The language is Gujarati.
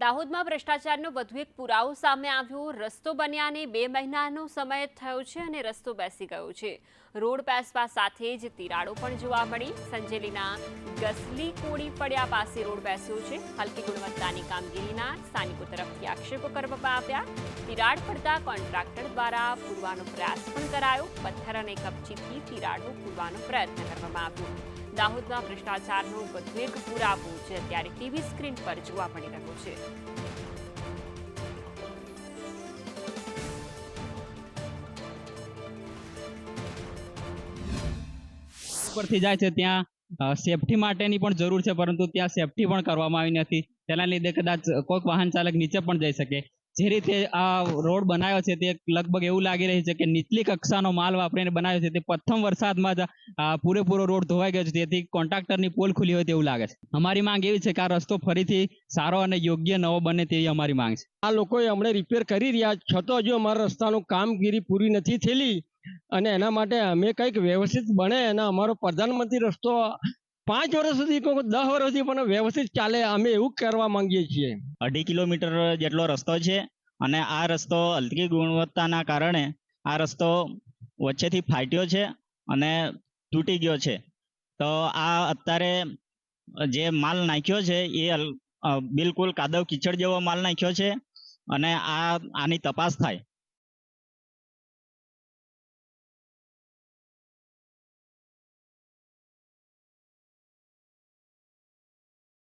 દાહોદમાં ભ્રષ્ટાચારનો વધુ એક પુરાવો સામે આવ્યો. રસ્તો બન્યાને બે મહિનાનો સમય થયો છે અને રસ્તો બેસી ગયો છે. રોડ બેસવા સાથે જ તિરાડો પણ જોવા મળી. સંજેલીના ગસલી કોડી પડ્યા પાસે રોડ બેસ્યો છે. હલકી ગુણવત્તાની કામગીરીના સ્થાનિકો તરફથી આક્ષેપો કરવામાં આવ્યા. તિરાડ પડતા કોન્ટ્રાક્ટર દ્વારા પૂરવાનો પ્રયાસ પણ કરાયો. પથ્થર અને કપચીથી તિરાડો પૂરવાનો પ્રયત્ન કરવામાં આવ્યો. દાહોદના ભ્રષ્ટાચારનો વધુ એક પુરાવો જે અત્યારે ટીવી સ્ક્રીન પર જોવા મળી રહ્યો છે. ઉપરથી જાય છે ત્યાં સેફટી માટેની પણ જરૂર છે, પરંતુ ત્યાં સેફટી પણ કરવામાં આવી નથી. તેના લીધે કદાચ કોઈક વાહન ચાલક નીચે પણ જઈ શકે. જે રીતે આ રોડ બનાવ્યો છે, તે લગભગ એવું લાગી રહ્યું છે કે નીચલી કક્ષાનો માલ વાપરીને બનાવ્યો છે, તે પ્રથમ વરસાદમાં જ પૂરેપૂરો રોડ ધોવાઈ ગયો છે તેથી કોન્ટ્રાક્ટરની પોલ ખુલી હોય તેવું લાગે છે. અમારી માંગ એવી છે કે આ રસ્તો ફરીથી સારો અને યોગ્ય નવો બને તેવી અમારી માંગ છે. આ લોકોએ હમણાં રિપેર કરી રહ્યા છતાં હજુ અમારા રસ્તાનું કામગીરી પૂરી નથી થયેલી. અને એના માટે અમે કંઈક વ્યવસ્થિત બને અને અમારો પ્રધાનમંત્રી રસ્તો પાંચ વર્ષ સુધી કોઈ દસ વર્ષ સુધી પણ વ્યવસ્થિત ચાલે, અમે એવું કરવા માંગીએ છીએ. અઢી કિલોમીટર જેટલો રસ્તો છે અને આ રસ્તો હલકી ગુણવત્તાના કારણે આ રસ્તો વચ્ચેથી ફાટ્યો છે અને તૂટી ગયો છે. તો આ અત્યારે જે માલ નાખ્યો છે એ બિલકુલ કાદવ કીચડ જેવો માલ નાખ્યો છે અને આ, આની તપાસ થાય.